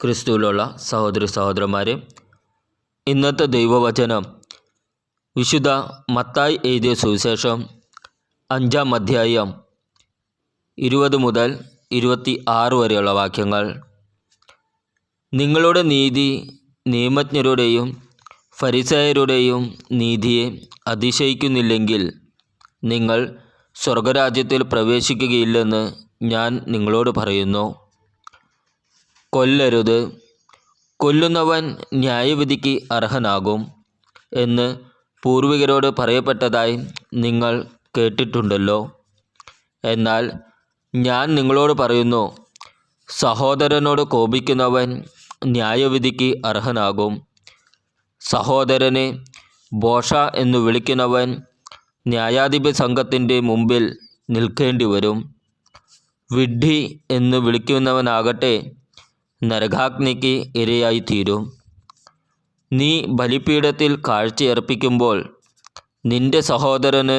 ക്രിസ്തുവിലുള്ള സഹോദരി സഹോദരന്മാരെ ഇന്നത്തെ ദൈവവചനം വിശുദ്ധ മത്തായി എഴുതിയ സുവിശേഷം അഞ്ചാം അധ്യായം ഇരുപത് മുതൽ ഇരുപത്തി ആറ് വരെയുള്ള വാക്യങ്ങൾ. നിങ്ങളുടെ നീതി നിയമജ്ഞരുടെയും ഫരിസയരുടെയും നീതിയെ അതിശയിക്കുന്നില്ലെങ്കിൽ നിങ്ങൾ സ്വർഗരാജ്യത്തിൽ പ്രവേശിക്കുകയില്ലെന്ന് ഞാൻ നിങ്ങളോട് പറയുന്നു. കൊല്ലരുത്. കൊല്ലുന്നവൻ ന്യായവിധിക്ക് അർഹനാകും എന്ന് പൂർവികരോട് പറയപ്പെട്ടതായി നിങ്ങൾ കേട്ടിട്ടുണ്ടല്ലോ. എന്നാൽ ഞാൻ നിങ്ങളോട് പറയുന്നു സഹോദരനോട് കോപിക്കുന്നവൻ ന്യായവിധിക്ക് അർഹനാകും. സഹോദരനെ ബോഷ എന്ന് വിളിക്കുന്നവൻ ന്യായാധിപ സംഘത്തിന്റെ മുമ്പിൽ നിൽക്കേണ്ടി വരും വിഡ്ഢി എന്ന് വിളിക്കുന്നവനാകട്ടെ നരകാഗ്നിക്ക് ഇരയായിത്തീരും. നീ ബലിപീഠത്തിൽ കാഴ്ചയർപ്പിക്കുമ്പോൾ നിന്റെ സഹോദരന്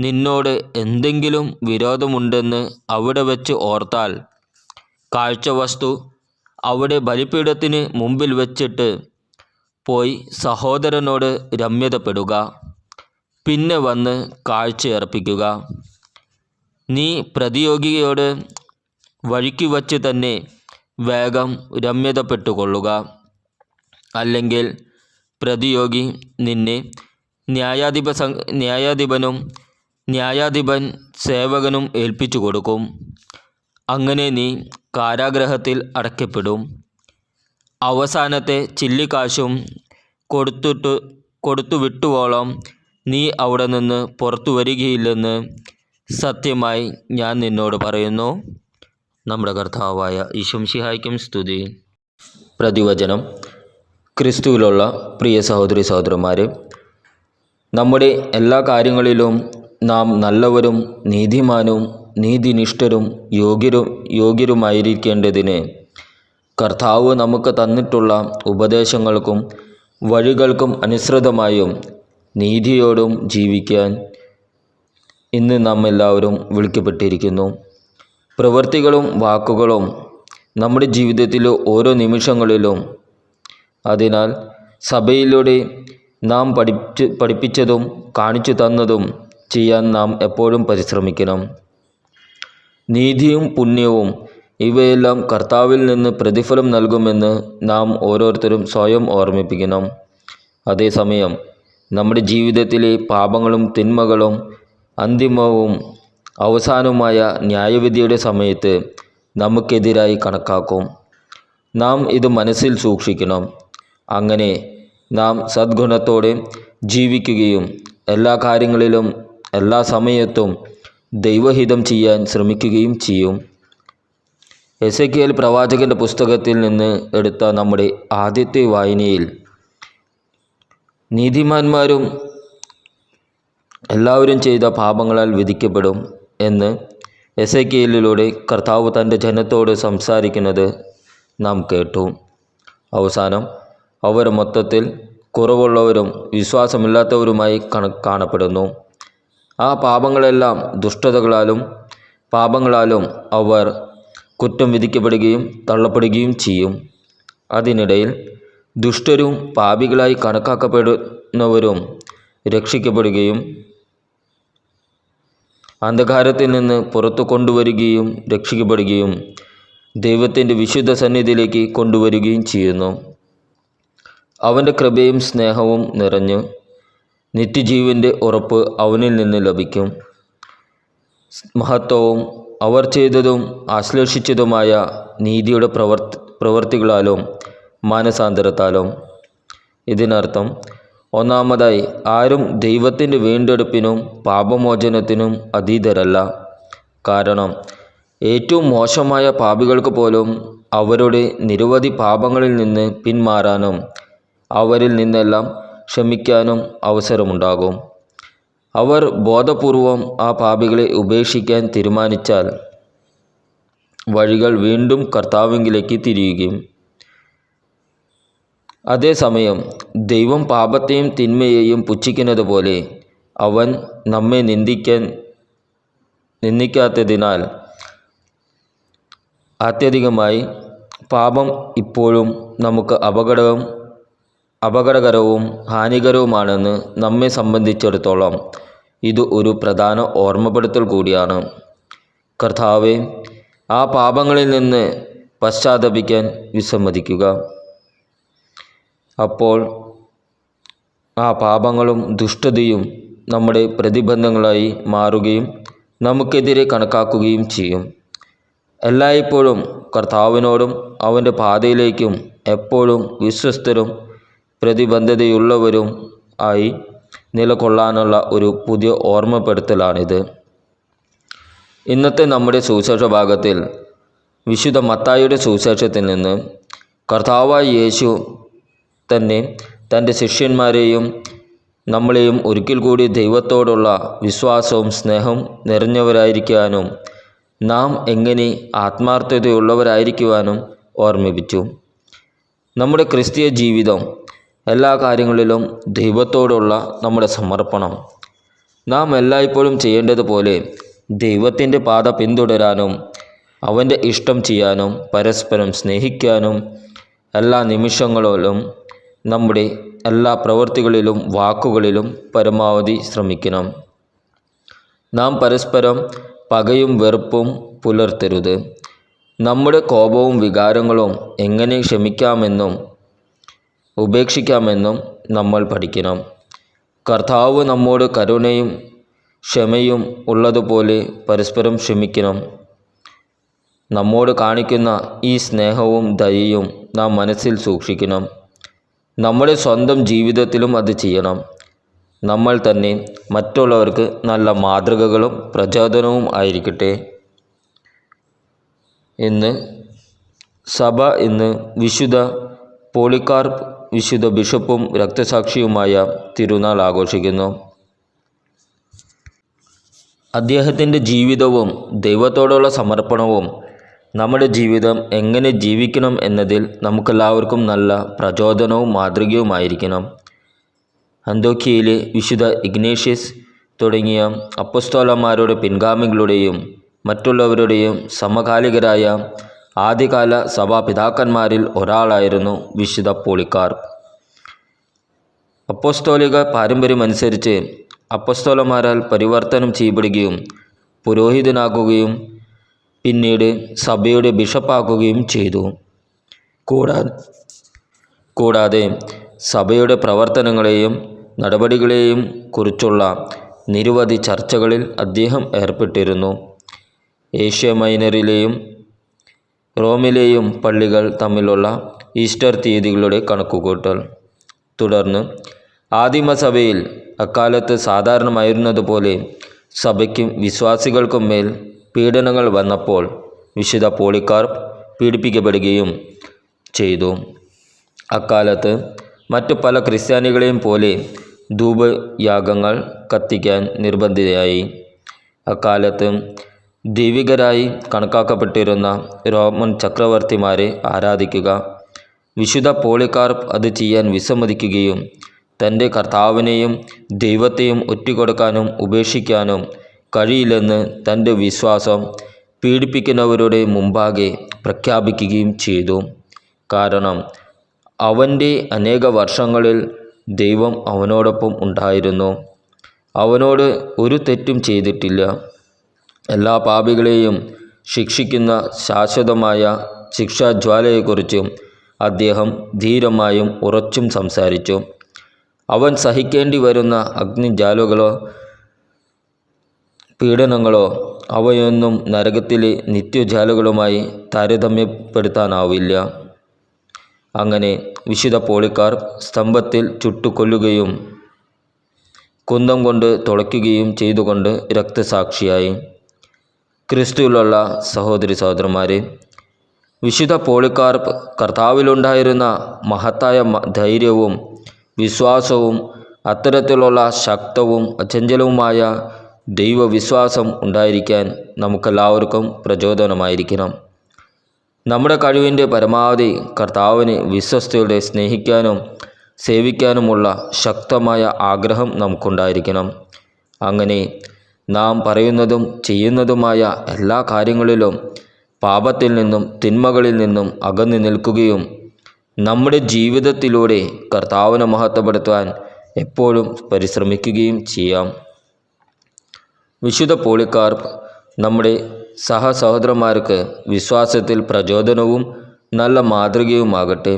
നിന്നോട് എന്തെങ്കിലും വിരോധമുണ്ടെന്ന് അവിടെ വെച്ച് ഓർത്താൽ കാഴ്ചവസ്തു അവിടെ ബലിപീഠത്തിന് മുമ്പിൽ വച്ചിട്ട് പോയി സഹോദരനോട് രമ്യതപ്പെടുക. പിന്നെ വന്ന് കാഴ്ചയർപ്പിക്കുക. നീ പ്രതിയോഗിയോട് വഴിക്ക് വച്ച് തന്നെ വേഗം രമ്യതപ്പെട്ടുകൊള്ളുക. അല്ലെങ്കിൽ പ്രതിയോഗി നിന്നെ ന്യായാധിപ ന്യായാധിപനും ന്യായാധിപൻ സേവകനും ഏൽപ്പിച്ചു കൊടുക്കും. അങ്ങനെ നീ കാരാഗ്രഹത്തിൽ അടയ്ക്കപ്പെടും. അവസാനത്തെ ചില്ലിക്കാശും കൊടുത്തിട്ട് കൊടുത്തു വിട്ടുവോളം നീ അവിടെ നിന്ന് പുറത്തു വരികയില്ലെന്ന് സത്യമായി ഞാൻ നിന്നോട് പറയുന്നു. നമ്മുടെ കർത്താവായ ഈശംഷിഹായ്ക്കും സ്തുതി. പ്രതിവചനം. ക്രിസ്തുവിലുള്ള പ്രിയ സഹോദരി സഹോദരന്മാരെ നമ്മുടെ എല്ലാ കാര്യങ്ങളിലും നാം നല്ലവരും നീതിമാനും നീതിനിഷ്ഠരും യോഗ്യരും യോഗ്യരുമായിരിക്കേണ്ടതിന് കർത്താവ് നമുക്ക് തന്നിട്ടുള്ള ഉപദേശങ്ങൾക്കും വഴികൾക്കും അനുസൃതമായും നീതിയോടും ജീവിക്കാൻ ഇന്ന് നാം എല്ലാവരും വിളിക്കപ്പെട്ടിരിക്കുന്നു. പ്രവൃത്തികളും വാക്കുകളും നമ്മുടെ ജീവിതത്തിലെ ഓരോ നിമിഷങ്ങളിലും. അതിനാൽ സഭയിലൂടെ നാം പഠിച്ച് പഠിപ്പിച്ചതും കാണിച്ചു തന്നതും ചെയ്യാൻ നാം എപ്പോഴും പരിശ്രമിക്കണം. നീതിയും പുണ്യവും ഇവയെല്ലാം കർത്താവിൽ നിന്ന് പ്രതിഫലം നൽകുമെന്ന് നാം ഓരോരുത്തരും സ്വയം ഓർമ്മിപ്പിക്കണം. അതേസമയം നമ്മുടെ ജീവിതത്തിലെ പാപങ്ങളും തിന്മകളും അന്തിമവും അവസാനവുമായ ന്യായവിധിയുടെ സമയത്ത് നമുക്കെതിരായി കണക്കാക്കും. നാം ഇത് മനസ്സിൽ സൂക്ഷിക്കണം. അങ്ങനെ നാം സദ്ഗുണത്തോടെ ജീവിക്കുകയും എല്ലാ കാര്യങ്ങളിലും എല്ലാ സമയത്തും ദൈവഹിതം ചെയ്യാൻ ശ്രമിക്കുകയും ചെയ്യും. എസ് എ എൽ പ്രവാചകന്റെ പുസ്തകത്തിൽ നിന്ന് എടുത്ത നമ്മുടെ ആദ്യത്തെ വായനയിൽ നീതിമാന്മാരും എല്ലാവരും ചെയ്ത പാപങ്ങളാൽ വിധിക്കപ്പെടും. എന്ന് എസ് എ കെയിലൂടെ കർത്താവ് തന്റെ ജനത്തോട് സംസാരിക്കുന്നത് നാം കേട്ടു. അവസാനം അവർ മൊത്തത്തിൽ കുറവുള്ളവരും വിശ്വാസമില്ലാത്തവരുമായി കണ കാണപ്പെടുന്നു. ആ പാപങ്ങളെല്ലാം ദുഷ്ടതകളാലും പാപങ്ങളാലും അവർ കുറ്റം വിധിക്കപ്പെടുകയും തള്ളപ്പെടുകയും ചെയ്യും. അതിനിടയിൽ ദുഷ്ടരും പാപികളായി കണക്കാക്കപ്പെടുന്നവരും രക്ഷിക്കപ്പെടുകയും അന്ധകാരത്തിൽ നിന്ന് പുറത്തു കൊണ്ടുവരികയും രക്ഷിക്കപ്പെടുകയും ദൈവത്തിന്റെ വിശുദ്ധ സന്നിധിയിലേക്ക് കൊണ്ടുവരികയും ചെയ്യുന്നു. അവന്റെ കൃപയും സ്നേഹവും നിറഞ്ഞ് നിത്യജീവന്റെ ഉറപ്പ് അവനിൽ നിന്ന് ലഭിക്കും. മഹത്വവും അവർ ചെയ്തതും ആശ്ലേഷിച്ചതുമായ നീതിയുടെ പ്രവർത്തി പ്രവർത്തികളാലും മാനസാന്തരത്താലും. ഇതിനർത്ഥം ഒന്നാമതായി ആരും ദൈവത്തിന്റെ വീണ്ടെടുപ്പിനും പാപമോചനത്തിനും അതീതരല്ല. കാരണം ഏറ്റവും മോശമായ പാപികൾക്ക് പോലും അവരുടെ നിരവധി പാപങ്ങളിൽ നിന്ന് പിന്മാറാനും അവരിൽ നിന്നെല്ലാം ക്ഷമിക്കാനും അവസരമുണ്ടാകും. അവർ ബോധപൂർവം ആ പാപികളെ ഉപേക്ഷിക്കാൻ തീരുമാനിച്ചാൽ വഴികൾ വീണ്ടും കർത്താവിങ്കിലേക്ക് തിരിയുകയും അതേസമയം ദൈവം പാപത്തെയും തിന്മയെയും പുച്ഛിക്കുന്നത് പോലെ അവൻ നമ്മെ നിന്ദിക്കാൻ നിന്ദിക്കാത്തതിനാൽ അത്യധികമായി പാപം ഇപ്പോഴും നമുക്ക് അപകടവും അപകടകരവും ഹാനികരവുമാണെന്ന് നമ്മെ സംബന്ധിച്ചിടത്തോളം ഇത് ഒരു പ്രധാന ഓർമ്മപ്പെടുത്തൽ കൂടിയാണ്. കർത്താവെ ആ പാപങ്ങളിൽ നിന്ന് പശ്ചാത്തപിക്കാൻ വിസമ്മതിക്കുക. അപ്പോൾ ആ പാപങ്ങളും ദുഷ്ടതയും നമ്മുടെ പ്രതിബന്ധങ്ങളായി മാറുകയും നമുക്കെതിരെ കണക്കാക്കുകയും ചെയ്യും. എല്ലായ്പ്പോഴും കർത്താവിനോടും അവന്റെ പാതയിലേക്കും എപ്പോഴും വിശ്വസ്തരും പ്രതിബന്ധതയുള്ളവരും ആയി നിലകൊള്ളാനുള്ള ഒരു പുതിയ ഓർമ്മപ്പെടുത്തലാണിത്. ഇന്നത്തെ നമ്മുടെ സുവിശേഷ ഭാഗത്തിൽ വിശുദ്ധ മത്തായിയുടെ സുവിശേഷത്തിൽ നിന്ന് കർത്താവായ യേശു തന്നെ തന്റെ ശിഷ്യന്മാരെയും നമ്മളെയും ഒരിക്കൽ കൂടി ദൈവത്തോടുള്ള വിശ്വാസവും സ്നേഹവും നിറഞ്ഞവരായിരിക്കാനും നാം എങ്ങനെ ആത്മാർത്ഥതയുള്ളവരായിരിക്കുവാനും ഓർമ്മിപ്പിച്ചു. നമ്മുടെ ക്രിസ്തീയ ജീവിതം എല്ലാ കാര്യങ്ങളിലും ദൈവത്തോടുള്ള നമ്മുടെ സമർപ്പണം. നാം എല്ലായ്പ്പോഴും ചെയ്യേണ്ടതുപോലെ ദൈവത്തിന്റെ പാത പിന്തുടരാനും അവന്റെ ഇഷ്ടം ചെയ്യാനും പരസ്പരം സ്നേഹിക്കാനും എല്ലാ നിമിഷങ്ങളിലും നമ്മുടെ എല്ലാ പ്രവൃത്തികളിലും വാക്കുകളിലും പരമാവധി ശ്രമിക്കണം. നാം പരസ്പരം പകയും വെറുപ്പും പുലർത്തരുത്. നമ്മുടെ കോപവും വികാരങ്ങളും എങ്ങനെ ക്ഷമിക്കാമെന്നും ഉപേക്ഷിക്കാമെന്നും നമ്മൾ പഠിക്കണം. കർത്താവ് നമ്മോട് കരുണയും ക്ഷമയും ഉള്ളതുപോലെ പരസ്പരം ക്ഷമിക്കണം. നമ്മോട് കാണിക്കുന്ന ഈ സ്നേഹവും ദയയും നാം മനസ്സിൽ സൂക്ഷിക്കണം. നമ്മുടെ സ്വന്തം ജീവിതത്തിലും അത് ചെയ്യണം. നമ്മൾ തന്നെ മറ്റുള്ളവർക്ക് നല്ല മാതൃകകളും പ്രചോദനവും ആയിരിക്കട്ടെ. ഇന്ന് സഭ ഇന്ന് വിശുദ്ധ പോളിക്കാർപ്പ് വിശുദ്ധ ബിഷപ്പും രക്തസാക്ഷിയുമായ തിരുനാൾ ആഘോഷിക്കുന്നു. അദ്ദേഹത്തിന്റെ ജീവിതവും ദൈവത്തോടുള്ള സമർപ്പണവും നമ്മുടെ ജീവിതം എങ്ങനെ ജീവിക്കണം എന്നതിൽ നമുക്കെല്ലാവർക്കും നല്ല പ്രചോദനവും മാതൃകയുമായിരിക്കണം. അന്തോക്കിയയിലെ വിശുദ്ധ ഇഗ്നേഷ്യസ് തുടങ്ങിയ അപ്പസ്തോലന്മാരുടെ പിൻഗാമികളുടെയും മറ്റുള്ളവരുടെയും സമകാലികരായ ആദ്യകാല സഭാപിതാക്കന്മാരിൽ ഒരാളായിരുന്നു വിശുദ്ധ പോളിക്കാർ. അപ്പോസ്തോലിക പാരമ്പര്യമനുസരിച്ച് അപ്പസ്തോലന്മാരാൽ പരിവർത്തനം ചെയ്യപ്പെടുകയും പുരോഹിതനാക്കുകയും പിന്നീട് സഭയുടെ ബിഷപ്പാക്കുകയും ചെയ്തു. കൂടാതെ കൂടാതെ സഭയുടെ പ്രവർത്തനങ്ങളെയും നടപടികളെയും കുറിച്ചുള്ള നിരവധി ചർച്ചകളിൽ അദ്ദേഹം ഏർപ്പെട്ടിരുന്നു. ഏഷ്യ മൈനറിലെയും റോമിലെയും പള്ളികൾ തമ്മിലുള്ള ഈസ്റ്റർ തീയതികളുടെ കണക്കുകൂട്ടൽ. തുടർന്ന് ആദിമസഭയിൽ അക്കാലത്ത് സാധാരണമായിരുന്നതുപോലെ സഭയ്ക്കും വിശ്വാസികൾക്കും മേൽ പീഡനങ്ങൾ വന്നപ്പോൾ വിശുദ്ധ പോളിക്കാർപ്പ് പീഡിപ്പിക്കപ്പെടുകയും ചെയ്തു. അക്കാലത്ത് മറ്റു പല ക്രിസ്ത്യാനികളെയും പോലെ ധൂപയാഗങ്ങൾ കത്തിക്കാൻ നിർബന്ധിതയായി. അക്കാലത്ത് ദൈവികരായി കണക്കാക്കപ്പെട്ടിരുന്ന റോമൻ ചക്രവർത്തിമാരെ ആരാധിക്കുക വിശുദ്ധ പോളിക്കാർപ്പ് അത് ചെയ്യാൻ വിസമ്മതിക്കുകയും തന്റെ കർത്താവിനെയും ദൈവത്തെയും ഒറ്റുകൊടുക്കാനും ഉപേക്ഷിക്കാനും കഴിയില്ലെന്ന് തന്റെ വിശ്വാസം പീഡിപ്പിക്കുന്നവരുടെ മുമ്പാകെ പ്രഖ്യാപിക്കുകയും ചെയ്തു. കാരണം അവന്റെ അനേക വർഷങ്ങളിൽ ദൈവം അവനോടൊപ്പം ഉണ്ടായിരുന്നു. അവനോട് ഒരു തെറ്റും ചെയ്തിട്ടില്ല. എല്ലാ പാപികളെയും ശിക്ഷിക്കുന്ന ശാശ്വതമായ ശിക്ഷാജ്വാലയെക്കുറിച്ചും അദ്ദേഹം ധീരമായും ഉറച്ചും സംസാരിച്ചു. അവൻ സഹിക്കേണ്ടി വരുന്ന അഗ്നിജ്വാലകളോ പീഡനങ്ങളോ അവയൊന്നും നരകത്തിലെ നിത്യജാലകളുമായി താരതമ്യപ്പെടുത്താനാവില്ല. അങ്ങനെ വിശുദ്ധ പോളിക്കാർ സ്തംഭത്തിൽ ചുട്ടുകൊല്ലുകയും കുന്തം കൊണ്ട് തുളയ്ക്കുകയും ചെയ്തുകൊണ്ട് രക്തസാക്ഷിയായി. ക്രിസ്തുവിലുള്ള സഹോദരി സഹോദരന്മാരെ വിശുദ്ധ പോളിക്കാർ കർത്താവിലുണ്ടായിരുന്ന മഹത്തായ ധൈര്യവും വിശ്വാസവും അത്തരത്തിലുള്ള ശക്തവും അചഞ്ചലവുമായ ദൈവവിശ്വാസം ഉണ്ടായിരിക്കാൻ നമുക്കെല്ലാവർക്കും പ്രചോദനമായിരിക്കണം. നമ്മുടെ കഴിവിന്റെ പരമാവധി കർത്താവിനെ വിശ്വസ്തയോടെ സ്നേഹിക്കാനും സേവിക്കാനുമുള്ള ശക്തമായ ആഗ്രഹം നമുക്കുണ്ടായിരിക്കണം. അങ്ങനെ നാം പറയുന്നതും ചെയ്യുന്നതുമായ എല്ലാ കാര്യങ്ങളിലും പാപത്തിൽ നിന്നും തിന്മകളിൽ നിന്നും അകന്നു നിൽക്കുകയും നമ്മുടെ ജീവിതത്തിലൂടെ കർത്താവിനെ മഹത്വപ്പെടുത്താൻ എപ്പോഴും പരിശ്രമിക്കുകയും ചെയ്യാം. വിശുദ്ധ പോളിക്കാർപ്പ് നമ്മുടെ സഹസഹോദരന്മാർക്ക് വിശ്വാസത്തിൽ പ്രചോദനവും നല്ല മാതൃകയുമാകട്ടെ.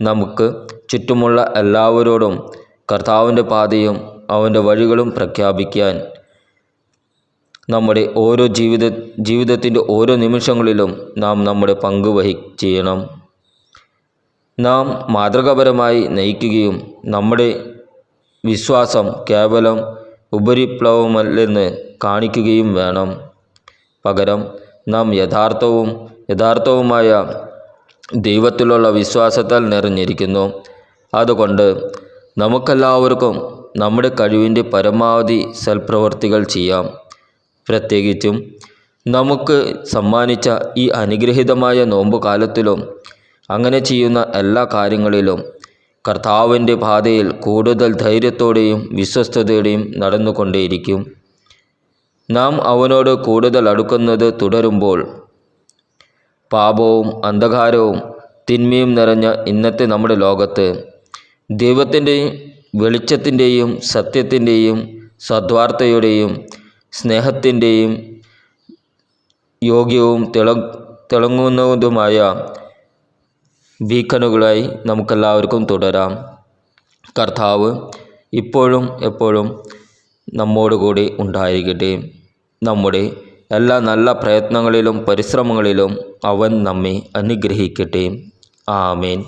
നമുക്ക് ചുറ്റുമുള്ള എല്ലാവരോടും കർത്താവിന്റെ പാതയും അവന്റെ വഴികളും പ്രഖ്യാപിക്കാൻ നമ്മുടെ ഓരോ ജീവിത ജീവിതത്തിന്റെ ഓരോ നിമിഷങ്ങളിലും നാം നമ്മുടെ പങ്ക് വഹി ചെയ്യണം നാം മാതൃകാപരമായി നയിക്കുകയും നമ്മുടെ വിശ്വാസം കേവലം ഉപരിപ്ലവമല്ലെന്ന് കാണിക്കുകയും വേണം. പകരം നാം യഥാർത്ഥവും യഥാർത്ഥവുമായ ദൈവത്തിലുള്ള വിശ്വാസത്താൽ നിറഞ്ഞിരിക്കുന്നു. അതുകൊണ്ട് നമുക്കെല്ലാവർക്കും നമ്മുടെ കഴിവിന്റെ പരമാവധി സൽപ്രവർത്തികൾ ചെയ്യാം. പ്രത്യേകിച്ചും നമുക്ക് സമ്മാനിച്ച ഈ അനുഗ്രഹീതമായ നോമ്പുകാലത്തിലും അങ്ങനെ ചെയ്യുന്ന എല്ലാ കാര്യങ്ങളിലും കർത്താവിന്റെ പാതയിൽ കൂടുതൽ ധൈര്യത്തോടെയും വിശ്വസ്തയോടെയും നടന്നുകൊണ്ടേയിരിക്കും. നാം അവനോട് കൂടുതൽ അടുക്കുന്നത് തുടരുമ്പോൾ പാപവും അന്ധകാരവും തിന്മയും നിറഞ്ഞ ഇന്നത്തെ നമ്മുടെ ലോകത്ത് ദൈവത്തിന്റെയും വെളിച്ചത്തിന്റെയും സത്യത്തിന്റെയും സദ്വാർത്തയുടെയും സ്നേഹത്തിന്റെയും യോഗ്യവും തിള തിളങ്ങുന്നതുമായ ബീക്കണുകളായി നമുക്കെല്ലാവർക്കും തുടരാം. കർത്താവ് ഇപ്പോഴും എപ്പോഴും നമ്മോടുകൂടി ഉണ്ടായിരിക്കട്ടെ. നമ്മുടെ എല്ലാ നല്ല പ്രയത്നങ്ങളിലും പരിശ്രമങ്ങളിലും അവൻ നമ്മെ അനുഗ്രഹിക്കട്ടെ. ആമേൻ.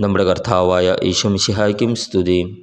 നമ്മുടെ കർത്താവായ ഈശോ മിശിഹായ്ക്കും സ്തുതി